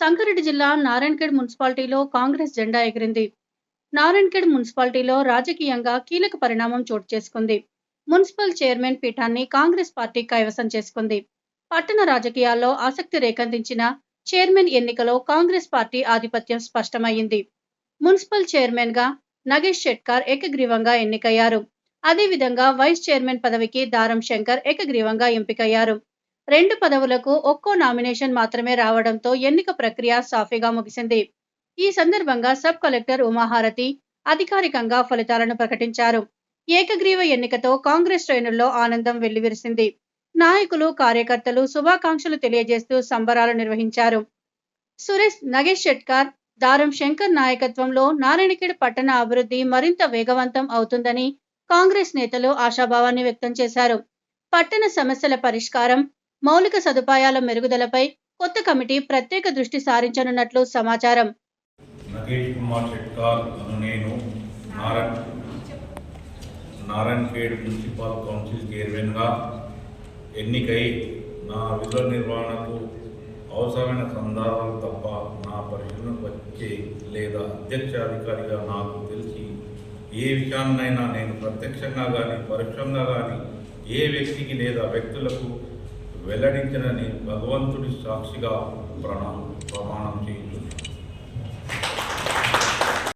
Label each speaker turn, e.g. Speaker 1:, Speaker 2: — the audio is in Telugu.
Speaker 1: సంగారెడ్డి జిల్లా నారాయణఖేడ్ మున్సిపాలిటీలో కాంగ్రెస్ జెండా ఎగిరింది. నారాయణఖేడ్ మున్సిపాలిటీలో రాజకీయంగా కీలక పరిణామం చోటు చేసుకుంది. మున్సిపల్ చైర్మన్ పీఠాన్ని కాంగ్రెస్ పార్టీ కైవసం చేసుకుంది. పట్టణ రాజకీయాల్లో ఆసక్తి రేకెత్తించిన చైర్మన్ ఎన్నికలో కాంగ్రెస్ పార్టీ ఆధిపత్యం స్పష్టమైంది మున్సిపల్ చైర్మన్గా నగేష్ షెట్కార్ ఏకగ్రీవంగా ఎన్నికయ్యారు. అదేవిధంగా వైస్ చైర్మన్ పదవికి దారం శంకర్ ఏకగ్రీవంగా ఎంపికయ్యారు. రెండు పదవులకు ఒక్కో నామినేషన్ మాత్రమే రావడంతో ఎన్నిక ప్రక్రియ సాఫీగా ముగిసింది. ఈ సందర్భంగా సబ్ కలెక్టర్ ఉమాహారతి అధికారికంగా ఫలితాలను ప్రకటించారు. ఏకగ్రీవ ఎన్నికతో కాంగ్రెస్ శ్రేణుల్లో ఆనందం వెల్లివిరిసింది. నాయకులు కార్యకర్తలు శుభాకాంక్షలు తెలియజేస్తూ సంబరాలు నిర్వహించారు. సురేష్ నగేష్ షెట్కార్ దారం శంకర్ నాయకత్వంలో నారాయణఖేడ్ పట్టణ అభివృద్ధి మరింత వేగవంతం అవుతుందని కాంగ్రెస్ నేతలు ఆశాభావాన్ని వ్యక్తం చేశారు. పట్టణ సమస్యల పరిష్కారం మౌలిక సదుపాయాల మెరుగుదలపై కొత్త కమిటీ ప్రత్యేక దృష్టి సారించనున్నట్లు సమాచారం.
Speaker 2: నగేష్ కుమార్ షెట్కార్ అను నేను నారాయణ నారాయణఖేడ్ మున్సిపల్ కౌన్సిల్ చైర్మన్గా ఎన్నికై నా విధుల నిర్వహణకు అవసరమైన సందర్భాలు తప్ప నా పరిశీలనకు వచ్చే లేదా అధ్యక్ష అధికారిగా నాకు తెలిసి ఏ విషయాన్నైనా నేను ప్రత్యక్షంగా కానీ పరోక్షంగా కానీ ఏ వ్యక్తికి లేదా వ్యక్తులకు వెల్లడించనని భగవంతుడి సాక్షిగా ప్రణా ప్రమాణం చేయించు